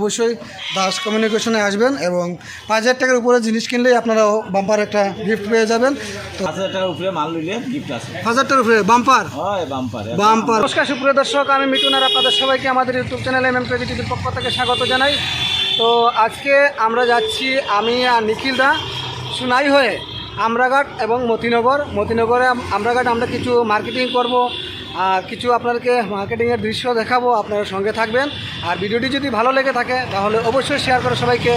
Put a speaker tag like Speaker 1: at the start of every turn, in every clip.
Speaker 1: অবশ্যই দাস কমিউনিকেশনে আসবেন এবং পাঁচ হাজার টাকার উপরে জিনিস কিনলেই আপনারা বাম্পার একটা গিফট পেয়ে যাবেন। তো
Speaker 2: পাঁচ হাজার টাকার উপরে মাল নিলে গিফট আছে।
Speaker 1: পাঁচ হাজার টাকার উপরে বাম্পার
Speaker 2: হয় বাম্পার
Speaker 1: বাম্পার নমস্কার সুপ্রিয় দর্শক আমি মিটুন আর আপনাদের সবাইকে আমাদের ইউটিউব চ্যানেল এম এম টিভির পক্ষ থেকে স্বাগত জানাই। তো আজকে আমরা যাচ্ছি আমি আর নিখিল দা সুনাই হয়ে আমরাঘাট এবং মতিনগর। মতিনগরে আমরাঘাট আমরা কিছু মার্কেটিং করব আর কিছু আপনাদেরকে মার্কেটিংয়ের দৃশ্য দেখাবো, আপনারা সঙ্গে থাকবেন। আর ভিডিওটি যদি ভালো লেগে থাকে, তাহলে অবশ্যই শেয়ার করে সবাইকে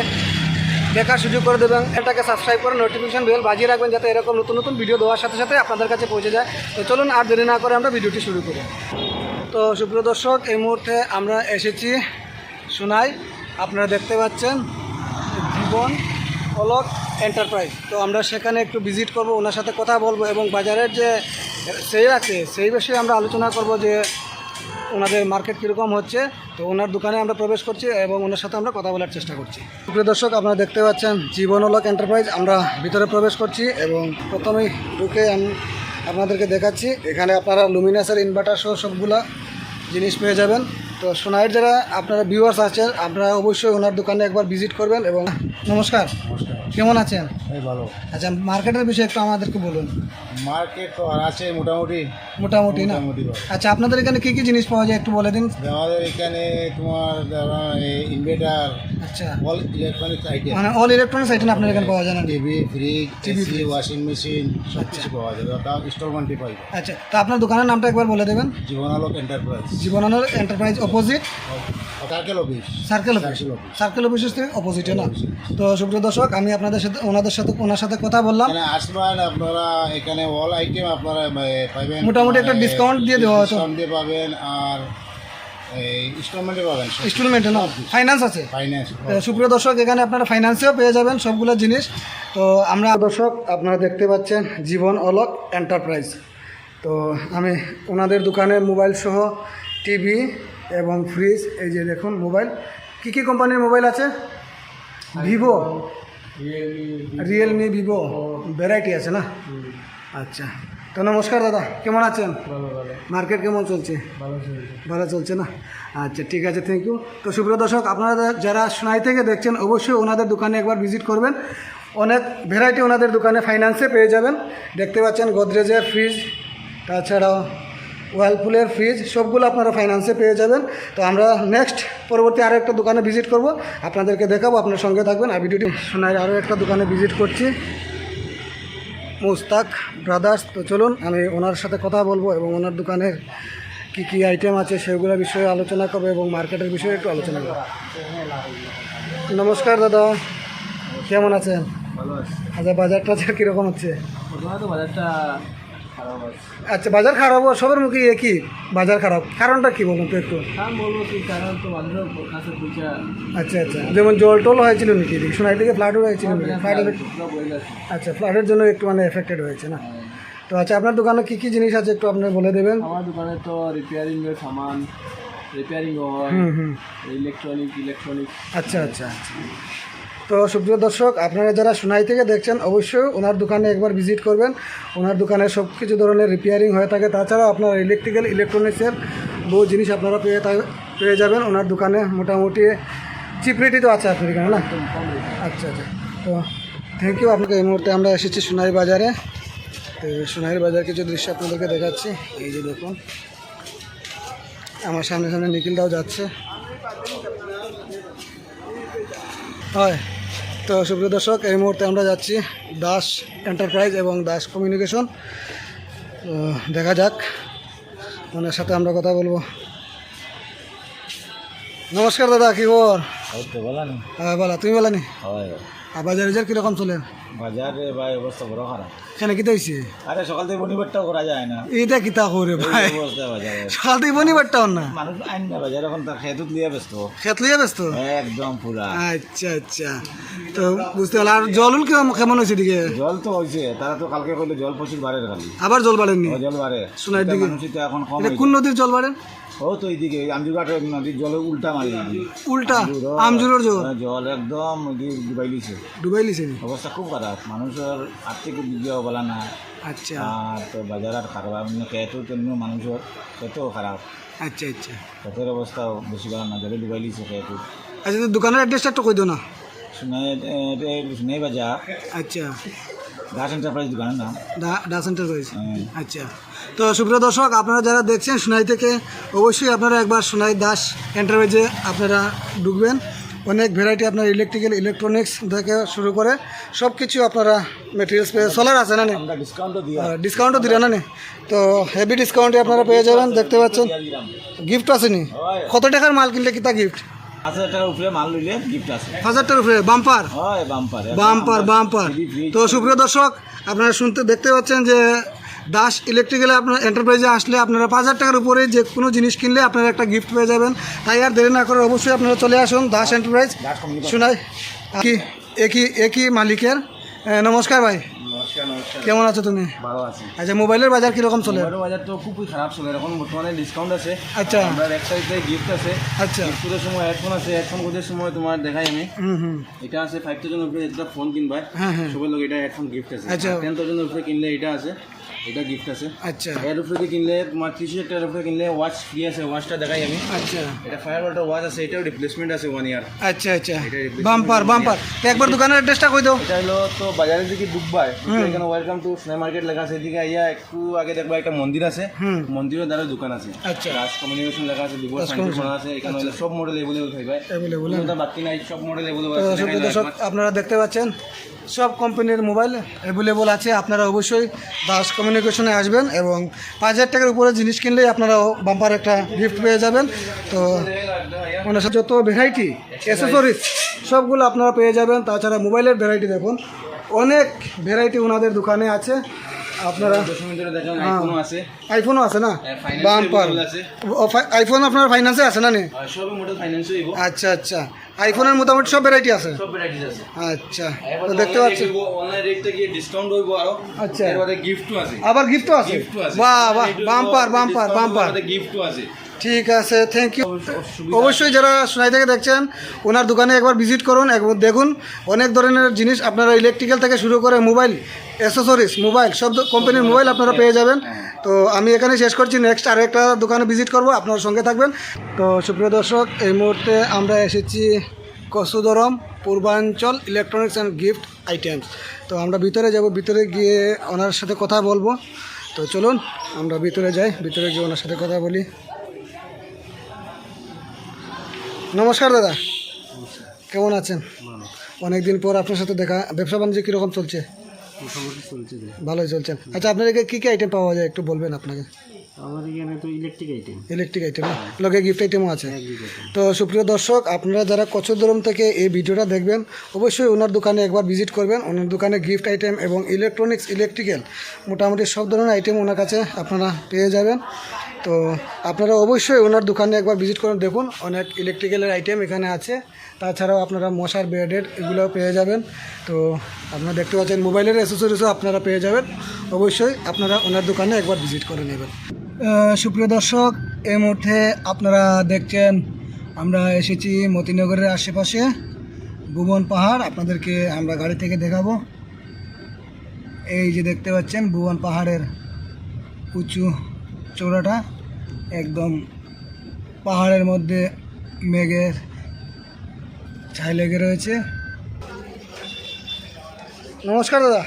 Speaker 1: দেখার সুযোগ করে দেবেন। এটাকে সাবস্ক্রাইব করে নোটিফিকেশন বেল বাজিয়ে রাখবেন, যাতে এরকম নতুন নতুন ভিডিও দেওয়ার সাথে সাথে আপনাদের কাছে পৌঁছে যায়। তো চলুন, আর দেরি না করে আমরা ভিডিওটি শুরু করি। তো সুপ্রিয় দর্শক, এই মুহূর্তে আমরা এসেছি সোনাই। আপনারা দেখতে পাচ্ছেন, জীবন অলক এন্টারপ্রাইজ তো আমরা সেখানে একটু ভিজিট করব, ওনার সাথে কথা বলব এবং বাজারের যে সেই আছে। সেই বিষয়ে আমরা আলোচনা করব যে ওনাদের মার্কেট কীরকম হচ্ছে। তো ওনার দোকানে আমরা প্রবেশ করছি এবং ওনার সাথে আমরা কথা বলার চেষ্টা করছি। প্রিয় দর্শক আপনারা দেখতে পাচ্ছেন জীবনলক এন্টারপ্রাইজ আমরা ভিতরে প্রবেশ করছি এবং প্রথমেই ঢুকে আমি আপনাদেরকে দেখাচ্ছি। এখানে আপনারা লুমিনাসের ইনভার্টার সহ সবগুলা জিনিস পেয়ে যাবেন। তো সোনাইয়ের যারা আপনারা ভিউয়ার্স আছেন আপনারা অবশ্যই ওনার দোকানে একবার ভিজিট করবেন এবং নমস্কার। কেমন আছেন?
Speaker 3: এই ভালো।
Speaker 1: আচ্ছা মার্কেটের বিষয়ে একটু আমাদেরকে বলুন।
Speaker 3: মার্কেট তো আর আছে মোটামুটি।
Speaker 1: মোটামুটি না?
Speaker 3: মোটামুটি ভালো।
Speaker 1: আচ্ছা আপনাদের এখানে কী কী জিনিস পাওয়া যায় একটু বলে দিন?
Speaker 3: আমাদের এখানে তোমার ইনভার্টার
Speaker 1: আচ্ছা।
Speaker 3: অল ইলেকট্রনিক আইটেম
Speaker 1: মানে অল ইলেকট্রনিক্স আইটেম আপনার এখানে পাওয়া যায় না?
Speaker 3: TV fridge TV washing machine সব কিছু পাওয়া যাবে তাও ইনস্টলমেন্টে পাইবে
Speaker 1: আচ্ছা তো আপনার দোকানের নামটা একবার বলে দেবেন।
Speaker 3: Jibanalok enterprise
Speaker 1: Jibanananda enterprise opposite
Speaker 3: circle office
Speaker 1: circle office circle অফিসের থেকে অপোজিটে না? তো সুপ্রিয় দর্শক আমি আপনাদের সাথে ওনাদের সাথে ওনার সাথে কথা বললাম।
Speaker 3: আসবেন আপনারা এখানে অল আইটেম আপনারা এ, পাইবেন।
Speaker 1: মোটামুটি একটা discount দিয়ে দেওয়া হতো।
Speaker 3: ডিসকাউন্ট দিয়ে পাবেন আর ইনস্টলমেন্টে পাবেন
Speaker 1: ইনস্টলমেন্টে না ফাইন্যান্স আছে।
Speaker 3: ফাইন্যান্স
Speaker 1: তো সুপ্রিয় দর্শক এখানে আপনারা ফাইন্যান্সেও পেয়ে যাবেন সবগুলো জিনিস। তো আমরা দর্শক আপনারা দেখতে পাচ্ছেন জীবন অলক এন্টারপ্রাইজ তো আমি ওনাদের দোকানে মোবাইল সহ টিভি এবং ফ্রিজ এই যে দেখুন মোবাইল কী কী কোম্পানির মোবাইল আছে? ভিভো রিয়েলমি ভিভো ভ্যারাইটি আছে না? আচ্ছা। তো নমস্কার দাদা কেমন আছেন? মার্কেট কেমন চলছে? ভালো চলছে। না? আচ্ছা ঠিক আছে থ্যাংক ইউ তো সুপ্রিয় দর্শক আপনারা যারা সোনাই থেকে দেখছেন অবশ্যই ওনাদের দোকানে একবার ভিজিট করবেন। অনেক ভ্যারাইটি ওনাদের দোকানে ফাইন্যান্সে পেয়ে যাবেন। দেখতে পাচ্ছেন গোদরেজের ফ্রিজ তাছাড়াও ওয়ালপুলের ফ্রিজ সবগুলো আপনারা ফাইন্যান্সে পেয়ে যাবেন। তো আমরা নেক্সট পরবর্তী আরও একটা দোকানে ভিজিট করব। আপনাদেরকে দেখাবো, আপনার সঙ্গে থাকবেন। আর ভিডিওটি সোনাইয়ের আরও একটা দোকানে ভিজিট করছি। মুস্তাক ব্রাদার্স তো চলুন, আমি ওনার সাথে কথা বলব এবং ওনার দোকানের কি কি আইটেম আছে সেগুলো বিষয়ে আলোচনা করব এবং মার্কেটের বিষয়ে একটু আলোচনা করব। নমস্কার দাদা, কেমন আছেন? আচ্ছা বাজার টাজার কীরকম হচ্ছে?
Speaker 2: বাজারটা
Speaker 1: আচ্ছা বাজার খারাপ সবার মুখে একই বাজার খারাপ। কারণটা কি বলুন তো একটু?
Speaker 2: কারণ বলব কি কারণ তো মানুষের কাছে পয়সা
Speaker 1: আচ্ছা আচ্ছা। যেমন জল টল হয়েছিল নাকি? সোনাই থেকে ফ্লাডও হয়েছিল ফ্লাডের
Speaker 2: পুরো
Speaker 1: আচ্ছা ফ্লাডের জন্য একটু মানে এফেক্টেড হয়েছে না? তো আচ্ছা আপনার দোকানে কী কী জিনিস আছে একটু আপনি বলে দেবেন?
Speaker 2: আমার দোকানে তো রিপেয়ারিং এর সামান রিপেয়ারিং হয় ইলেকট্রনিক ইলেকট্রনিক
Speaker 1: আচ্ছা আচ্ছা আচ্ছা। তো সুপ্রিয় দর্শক, আপনারা যারা সোনাই থেকে দেখছেন, অবশ্যই ওনার দোকানে একবার ভিজিট করবেন। ওনার দোকানে সব কিছু ধরনের রিপেয়ারিং হয়ে থাকে। তাছাড়াও আপনার ইলেকট্রিক্যাল ইলেকট্রনিক্সের বহু জিনিস আপনারা পেয়ে পেয়ে যাবেন। ওনার দোকানে মোটামুটি চিপ রেটই তো আছে আপনার এখানে না? আচ্ছা আচ্ছা। তো থ্যাংক ইউ আপনাকে। এই মুহূর্তে আমরা এসেছি সোনাই বাজারে। তো সোনাইয়ের বাজার কিছু দৃশ্য আপনাদেরকে দেখাচ্ছি। এই যে দেখুন, আমার সামনে সামনে নিখিলদাও যাচ্ছে। হয়। তো সুপ্রিয় দর্শক এই মুহূর্তে আমরা যাচ্ছি দাস এন্টারপ্রাইজ এবং দাস কমিউনিকেশন। দেখা যাক ওনার সাথে আমরা কথা বলব। নমস্কার দাদা কি খবর? হ্যাঁ বলা তুমি বলানি?
Speaker 2: হয়।
Speaker 1: আর বাজার বাজার কীরকম চলে?
Speaker 2: বাজারে ভাই অবস্থা বড় খারাপ।
Speaker 1: এখানে কিতা হয়েছে
Speaker 2: আরে সকাল থেকে বনিবারটাও করা যায় না।
Speaker 1: এইটা কিতা করে ভাই? সকাল থেকে বনি বাট্টাও না?
Speaker 2: মানুষ আইন না বাজার এখন তার খেতুত লিয়ে ব্যস্ত।
Speaker 1: খেত লিয়ে ব্যস্ত?
Speaker 2: একদম পুরা।
Speaker 1: আচ্ছা আচ্ছা। তো বুঝতে পারলাম। আর জলুল কেমন কেমন হয়েছে দিকে
Speaker 2: জল তো হয়েছে। তারা তো কালকে কইলে জল প্রচুর বাড়ে খালি।
Speaker 1: আবার জল বাড়েনি
Speaker 2: জল বাড়ে।
Speaker 1: শোনার দিকে।
Speaker 2: এখন
Speaker 1: এটা। কোন নদীর জল বাড়ে?
Speaker 2: ও তো এইদিকে আমজুঘাটের নদীর জলে উল্টা মারি
Speaker 1: উল্টা? আমজুরের জল?
Speaker 2: জল একদম ডুবাই লিছে
Speaker 1: ডুবাই লিছে?
Speaker 2: অবস্থা খুব খারাপ। মানুষের আর্থিক দিকেও বলা না।
Speaker 1: আচ্ছা।
Speaker 2: আর তো বাজার আর খারাপ অন্য খেতেও তেমনি মানুষের খেতেও খারাপ।
Speaker 1: আচ্ছা আচ্ছা।
Speaker 2: খেতের অবস্থাও বেশি ভালো না জলে ডুবাই লিছে খেতে।
Speaker 1: আচ্ছা দোকানের অ্যাড্রেসটা একটু কই দিও না।
Speaker 4: সোনাই সোনাই বাজার।
Speaker 1: আচ্ছা।
Speaker 4: দাস এন্টারপ্রাইজ দোকানের নাম। হুম।
Speaker 1: আচ্ছা। তো সুপ্রিয় দর্শক আপনারা যারা দেখছেন সোনাই থেকে অবশ্যই আপনারা একবার সোনাই দাস এন্টারপ্রাইজে আপনারা ঢুকবেন। অনেক ভ্যারাইটি আপনার ইলেকট্রিক্যাল ইলেকট্রনিক্স থেকে শুরু করে সব কিছু আপনারা মেটেরিয়ালস পেয়ে সোলার আছে না নে?
Speaker 4: ডিসকাউন্টও দিই
Speaker 1: আর ডিসকাউন্টও দিলে না নে? তো হেভি ডিসকাউন্টে আপনারা পেয়ে যাবেন দেখতে পাচ্ছেন। গিফট আসেনি কত টাকার মাল কিনলে কি তা গিফট
Speaker 4: হাজার টাকার উপরে মাল লইলে গিফট আছে।
Speaker 1: হাজারটার উপরে বাম্পার
Speaker 4: হয় বাম্পার
Speaker 1: বাম্পার বাম্পার তো সুপ্রিয় দর্শক আপনারা শুনতে দেখতে পাচ্ছেন যে দাস ইলেকট্রিক্যালে আপনার এন্টারপ্রাইজে আসলে আপনারা পাঁচ হাজার টাকার উপরে যে কোনো জিনিস কিনলে আপনারা একটা গিফট পেয়ে যাবেন। তাই আর দেরি না করে অবশ্যই আপনারা চলে আসুন দাস এন্টারপ্রাইজ শোনাই কি একই একই মালিকের। নমস্কার ভাই। কেমন আছো? তুমি?
Speaker 2: ভালো আছি।
Speaker 1: আচ্ছা মোবাইলের বাজার কীরকম চলে?
Speaker 2: মোবাইলের বাজার তো খুবই খারাপ চলে এখন বর্তমানে ডিসকাউন্ট আছে।
Speaker 1: আচ্ছা।
Speaker 2: আমরা এক সাইডে গিফট আছে।
Speaker 1: আচ্ছা।
Speaker 2: গিফটের সময় হেডফোন আছে হেডফোন গোদের সময় তোমার দেখাই আমি। এটা আছে ফাইভ থাউজেন্ড উপরে যেটা ফোন কিনবা।
Speaker 1: হ্যাঁ হ্যাঁ।
Speaker 2: সবাই লোক এটা হেডফোন গিফট আছে।
Speaker 1: আচ্ছা।
Speaker 2: টেন থাউজেন্ড উপরে কিনলে এটা আছে। এটা গিফট আছে।
Speaker 1: আচ্ছা।
Speaker 2: এর উপরে কিনলে তোমার ত্রিশ হাজার উপরে কিনলে ওয়াচ ফ্রি আছে ওয়াচটা দেখাই আমি।
Speaker 1: আচ্ছা।
Speaker 2: এটা ফায়ার ওয়াটার ওয়াচ আছে এটাও রিপ্লেসমেন্ট আছে ওয়ান ইয়ার
Speaker 1: আচ্ছা আচ্ছা। বাম্পার বাম্পার একবার দোকানের অ্যাড্রেসটা কই দাও।
Speaker 2: এটা হলো তো বাজারের দিকে ঢুকবাই এখানে ওয়েলকাম টু স্নে মার্কেট লেখা আছে এদিকে আইয়া একটু আগে দেখবা একটা মন্দির আছে। মন্দিরের দ্বারা দোকান আছে।
Speaker 1: আচ্ছা।
Speaker 2: রাজ কমিউনিকেশন লেখা আছে বিভোর সাইন্স আছে এখানে সব মডেল এভেলেবল থাকবে।
Speaker 1: অ্যাভেলেবল
Speaker 2: কোনো বাকি নাই সব মডেল এভেলেবল আছে
Speaker 1: আপনারা দেখতে পাচ্ছেন। সব কোম্পানির মোবাইল অ্যাভেলেবল আছে। আপনারা অবশ্যই দাস কমিউনিকেশনে আসবেন এবং পাঁচ হাজার টাকার উপরে জিনিস কিনলেই আপনারা বাম্পার একটা গিফট পেয়ে যাবেন। তো সাথে যত ভ্যারাইটি অ্যাসেসরিজ সবগুলো আপনারা পেয়ে যাবেন। তাছাড়া মোবাইলের ভ্যারাইটি দেখুন, অনেক ভ্যারাইটি ওনাদের দোকানে আছে। আপনারা
Speaker 2: আইফোনও আছে।
Speaker 1: না?
Speaker 2: হ্যাঁ,
Speaker 1: বাম্পার। আইফোন আপনার ফাইন্যান্সে আছে না নে?
Speaker 2: হইব।
Speaker 1: আচ্ছা আচ্ছা। আইফোনের মোটামুটি সব ভ্যারাইটি আছে? আচ্ছা তো দেখতে
Speaker 2: আরও।
Speaker 1: আচ্ছা। আবার গিফটও আছে?
Speaker 2: গিফটও আছে।
Speaker 1: বাহ বাহ বাম্পার বাম্পার বাম্পার।
Speaker 2: গিফটও আছে।
Speaker 1: ঠিক আছে থ্যাংক ইউ অবশ্যই যারা সোনাই থেকে দেখছেন, ওনার দোকানে একবার ভিজিট করুন, একবার দেখুন। অনেক ধরনের জিনিস আপনারা ইলেকট্রিক্যাল থেকে শুরু করে মোবাইল অ্যাসেসরিজ মোবাইল সব কোম্পানির মোবাইল আপনারা পেয়ে যাবেন। তো আমি এখানে শেষ করছি। নেক্সট আরেকটা দোকানে ভিজিট করব, আপনার সঙ্গে থাকবেন। তো সুপ্রিয় দর্শক, এই মুহূর্তে আমরা এসেছি কসুদরম পূর্বাঞ্চল ইলেকট্রনিক্স অ্যান্ড গিফট আইটেমস তো আমরা ভিতরে যাব, ভিতরে গিয়ে ওনার সাথে কথা বলব। তো চলুন, আমরা ভিতরে যাই, ভিতরে গিয়ে ওনার সাথে কথা বলি। নমস্কার দাদা। কেমন আছেন? অনেকদিন পর আপনার সাথে দেখা ব্যবসা বাণিজ্য কীরকম চলছে?
Speaker 5: চলছে
Speaker 1: ভালোই চলছেন। আচ্ছা আপনার এখানে কী কী আইটেম পাওয়া যায় একটু বলবেন আপনাকে?
Speaker 5: আমাদের এখানে তো ইলেকট্রিক আইটেম
Speaker 1: ইলেকট্রিক আইটেম লগে গিফট আইটেমও আছে। তো সুপ্রিয় দর্শক আপনারা যারা কচুদরম থেকে এই ভিডিওটা দেখবেন অবশ্যই ওনার দোকানে একবার ভিজিট করবেন। ওনার দোকানে গিফট আইটেম এবং ইলেকট্রনিক্স ইলেকট্রিক্যাল মোটামুটি সব ধরনের আইটেম ওনার কাছে আপনারা পেয়ে যাবেন। তো আপনারা অবশ্যই ওনার দোকানে একবার ভিজিট করুন। দেখুন, অনেক ইলেকট্রিক্যালের আইটেম এখানে আছে। তাছাড়াও আপনারা মশার বেডেড এগুলোও পেয়ে যাবেন। তো আপনারা দেখতে পাচ্ছেন, মোবাইলের অ্যাসেসরিজও আপনারা পেয়ে যাবেন। অবশ্যই আপনারা ওনার দোকানে একবার ভিজিট করে নেবেন। সুপ্রিয় দর্শক, এই মুহূর্তে আপনারা দেখছেন, আমরা এসেছি মতিনগরের আশেপাশে। ভুবন পাহাড়, আপনাদেরকে আমরা গাড়ি থেকে দেখাবো। এই যে দেখতে পাচ্ছেন, ভুবন পাহাড়ের উঁচু চূড়াটা একদম পাহাড়ের মধ্যে মেঘের ছাই লেগে রয়েছে। নমস্কার দাদা।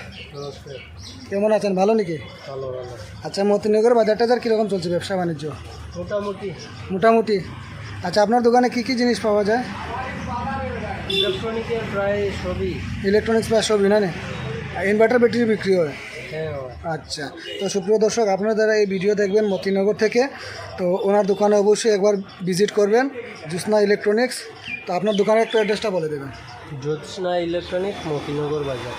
Speaker 1: কেমন আছেন? ভালো নাকি?
Speaker 5: ভালো ভালো।
Speaker 1: আচ্ছা মতিনগর বাজার টাজার কীরকম চলছে ব্যবসা বাণিজ্য?
Speaker 5: মোটামুটি।
Speaker 1: মোটামুটি। আচ্ছা আপনার দোকানে কী কী জিনিস পাওয়া যায়?
Speaker 5: ইলেকট্রনিকের প্রায় সবই।
Speaker 1: ইলেকট্রনিক্স প্রায় সবই না? ইনভার্টার ব্যাটারি বিক্রি হ্যাঁ। আচ্ছা তো সুপ্রিয় দর্শক আপনারা যারা এই ভিডিও দেখবেন মতিনগর থেকে তো ওনার দোকানে অবশ্যই একবার ভিজিট করবেন জ্যোৎস্না ইলেকট্রনিক্স। তো আপনার দোকানের একটু অ্যাড্রেসটা বলে দেবেন।
Speaker 5: জ্যোৎস্না ইলেকট্রনিক্স মতিনগর বাজার।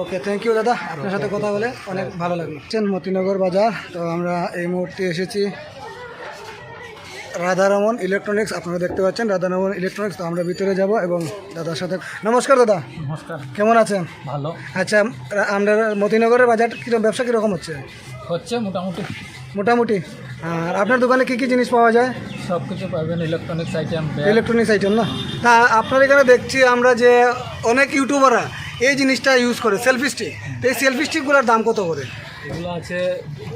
Speaker 1: ওকে থ্যাংক ইউ দাদা। আপনার সাথে কথা বলে অনেক ভালো লাগল। চেন মতিনগর বাজার তো আমরা এই মুহূর্তে এসেছি রাধারমন ইলেকট্রনিক্স আপনারা দেখতে পাচ্ছেন রাধারমন ইলেকট্রনিক্স তো আমরা ভিতরে যাব এবং দাদার সাথে নমস্কার দাদা।
Speaker 5: নমস্কার।
Speaker 1: কেমন আছেন?
Speaker 5: ভালো।
Speaker 1: আচ্ছা আমরা মতিনগরের বাজার কীরকম ব্যবসা কীরকম হচ্ছে?
Speaker 5: হচ্ছে মোটামুটি।
Speaker 1: মোটামুটি। আর আপনার দোকানে কী কী জিনিস পাওয়া যায়?
Speaker 5: সব কিছু পাবেন ইলেকট্রনিক্স আইটেম
Speaker 1: ইলেকট্রনিক্স আইটেম না? তা আপনার এখানে দেখছি আমরা যে অনেক ইউটিউবাররা এই জিনিসটা ইউজ করে সেলফি স্টিক তো এই সেলফি স্টিকগুলোর দাম কত করে?
Speaker 2: এগুলো আছে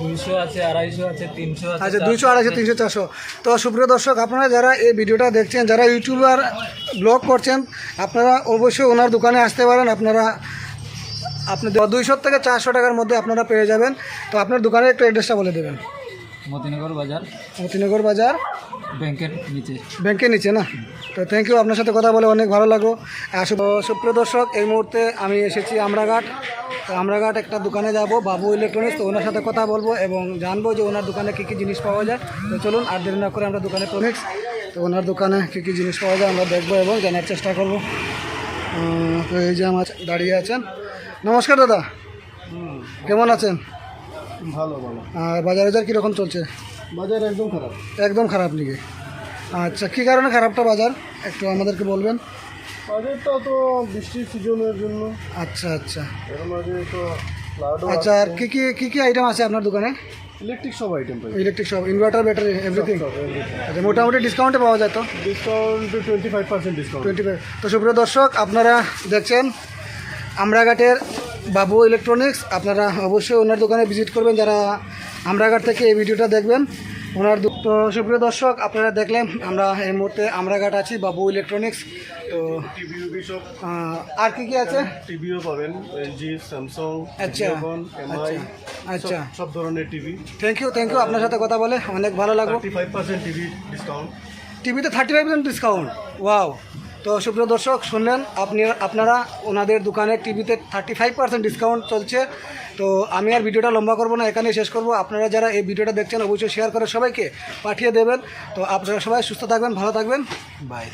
Speaker 2: দুইশো আছে আড়াইশো আছে তিনশো
Speaker 1: আচ্ছা দুইশো আড়াইশো তিনশো চারশো। তো সুপ্রিয় দর্শক আপনারা যারা এই ভিডিওটা দেখছেন যারা ইউটিউবার ব্লগ করছেন আপনারা অবশ্যই ওনার দোকানে আসতে পারেন। আপনারা আপনি দুইশো থেকে চারশো টাকার মধ্যে আপনারা পেয়ে যাবেন। তো আপনার দোকানের একটু অ্যাড্রেসটা বলে দেবেন।
Speaker 2: মতিনগর বাজার।
Speaker 1: মতিনগর বাজার।
Speaker 2: ব্যাংকের নিচে।
Speaker 1: ব্যাংকের নিচে না? তো থ্যাংক ইউ আপনার সাথে কথা বলে অনেক ভালো লাগল। সুপ্রিয় দর্শক এই মুহূর্তে আমি এসেছি আমরাঘাট। তো আমরাঘাট একটা দোকানে যাব বাবু ইলেকট্রনিক্স তো ওনার সাথে কথা বলব এবং জানব যে ওনার দোকানে কী কী জিনিস পাওয়া যায়। তো চলুন আর দেরি না করে আমরা দোকানে প্রমিক্স তো ওনার দোকানে কী কী জিনিস পাওয়া যায় আমরা দেখব এবং জানার চেষ্টা করব। তো এই যে আমার দাঁড়িয়ে আছেন। নমস্কার দাদা। কেমন আছেন?
Speaker 6: ভালো ভালো।
Speaker 1: আর বাজার বাজার কীরকম চলছে?
Speaker 6: বাজার একদম খারাপ।
Speaker 1: একদম খারাপ নাকি? আচ্ছা কী কারণে খারাপটা বাজার? একটু আমাদেরকে বলবেন।
Speaker 6: বাজারটা তো বৃষ্টির সিজনের জন্য।
Speaker 1: আচ্ছা আচ্ছা।
Speaker 6: এর মাঝে তো
Speaker 1: আচ্ছা আর কী কী কী কী আইটেম আছে আপনার দোকানে?
Speaker 6: ইলেকট্রিক সব আইটেম পাই।
Speaker 1: ইলেকট্রিক সব ইনভার্টার ব্যাটারি এভরিথিং আচ্ছা মোটামুটি ডিসকাউন্টে পাওয়া যায় তো?
Speaker 6: Discount twenty five percent discount
Speaker 1: twenty five তো সুপ্রিয় দর্শক আপনারা দেখছেন আমরাঘাটের বাবু ইলেকট্রনিক্স আপনারা অবশ্যই ওনার দোকানে ভিজিট করবেন যারা আমরাঘাট থেকে এই ভিডিওটা দেখবেন। ওনার তো সুপ্রিয় দর্শক আপনারা দেখলেন আমরা এই মুহূর্তে আমরাঘাট আছি বাবু ইলেকট্রনিক্স। তো আর কি কি আছে?
Speaker 6: টিভিও পাবেন এলজি স্যামসং
Speaker 1: আচ্ছা
Speaker 6: এমআই
Speaker 1: আচ্ছা
Speaker 6: সব ধরনের TV.
Speaker 1: Thank you thank you আপনার সাথে কথা বলে অনেক ভালো লাগল।
Speaker 6: ফাইভ পার্সেন্ট টিভি ডিসকাউন্ট
Speaker 1: টিভিতে thirty five percent discount wow তো সুপ্রিয় দর্শক, শুনলেন, আপনি, আপনারা ওনাদের দোকানে টিভিতে থার্টি ফাইভ পার্সেন্ট ডিসকাউন্ট চলছে। তো আমি আর ভিডিওটা লম্বা করব না, এখানেই শেষ করব। আপনারা যারা এই ভিডিওটা দেখছেন, অবশ্যই শেয়ার করে সবাইকে পাঠিয়ে দেবেন। তো আপনারা সবাই সুস্থ থাকবেন, ভালো থাকবেন। বাই